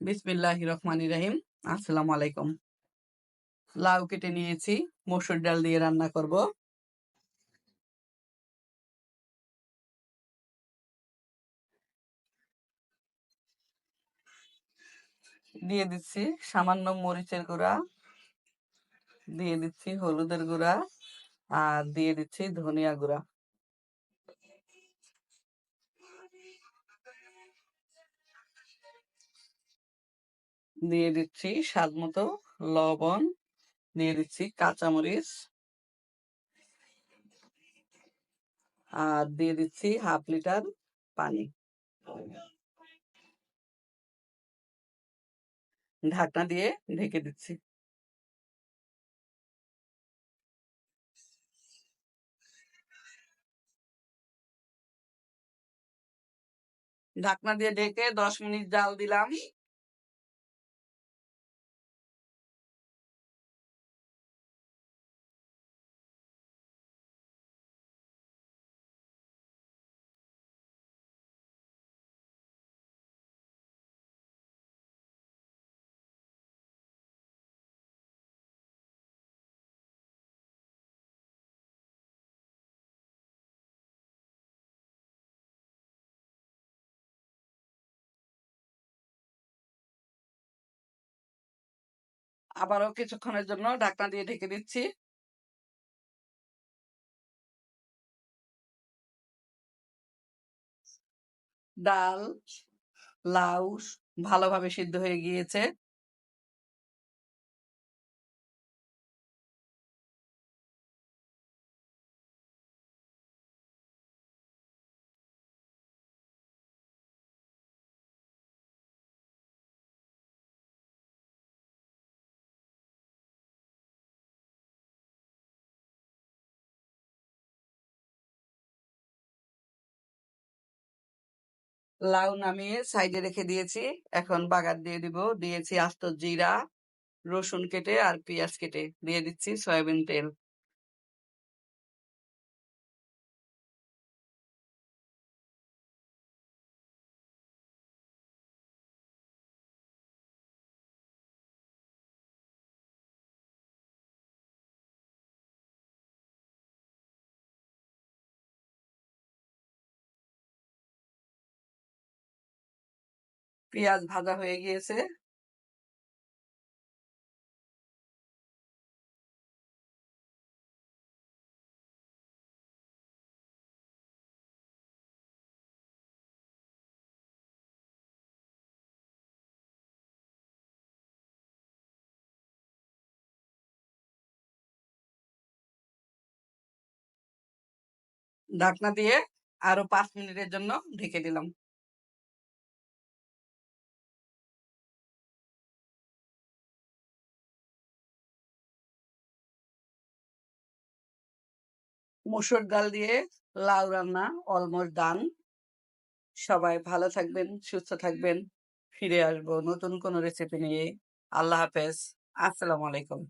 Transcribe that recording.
বিসমিল্লাহ রহমান রাহিম। আসসালামু আলাইকুম। লাউ কেটে নিয়েছি, মসুর ডাল দিয়ে রান্না করব। দিয়ে দিচ্ছি সামান্য মরিচের গুঁড়া, দিয়ে দিচ্ছি হলুদের গুঁড়া, আর দিয়ে দিচ্ছি ধনিয়া গুঁড়া। দিয়ে দিচ্ছি স্বাদ মতো লবণ দিয়ে দিচ্ছি কাঁচামরিচ আর দিয়ে দিচ্ছি হাফ লিটার পানি। ঢাকনা দিয়ে ঢেকে দিচ্ছি। ঢাকনা দিয়ে ঢেকে দশ মিনিট জাল দিলাম। আবারও কিছুক্ষণের জন্য ঢাকনা দিয়ে ঢেকে দিচ্ছি। ডাল লাউ ভালোভাবে সিদ্ধ হয়ে গিয়েছে। লাউ নামিয়ে সাইডে রেখে দিয়েছি। এখন বাগার দিয়ে দিব। দিয়েছি আস্ত জিরা, রসুন কেটে আর পেঁয়াজ কেটে। দিয়ে দিচ্ছি সয়াবিন তেল। পেঁয়াজ ভাজা হয়ে গিয়েছে। ঢাকনা দিয়ে আরও পাঁচ মিনিটের জন্য ঢেকে দিলাম। মসুর ডাল দিয়ে লাউ রান্না, অলমোস্ট ডান। সবাই ভালো থাকবেন, সুস্থ থাকবেন। ফিরে আসব নতুন কোনো রেসিপি নিয়ে। আল্লাহ হাফেজ। আসসালামু আলাইকুম।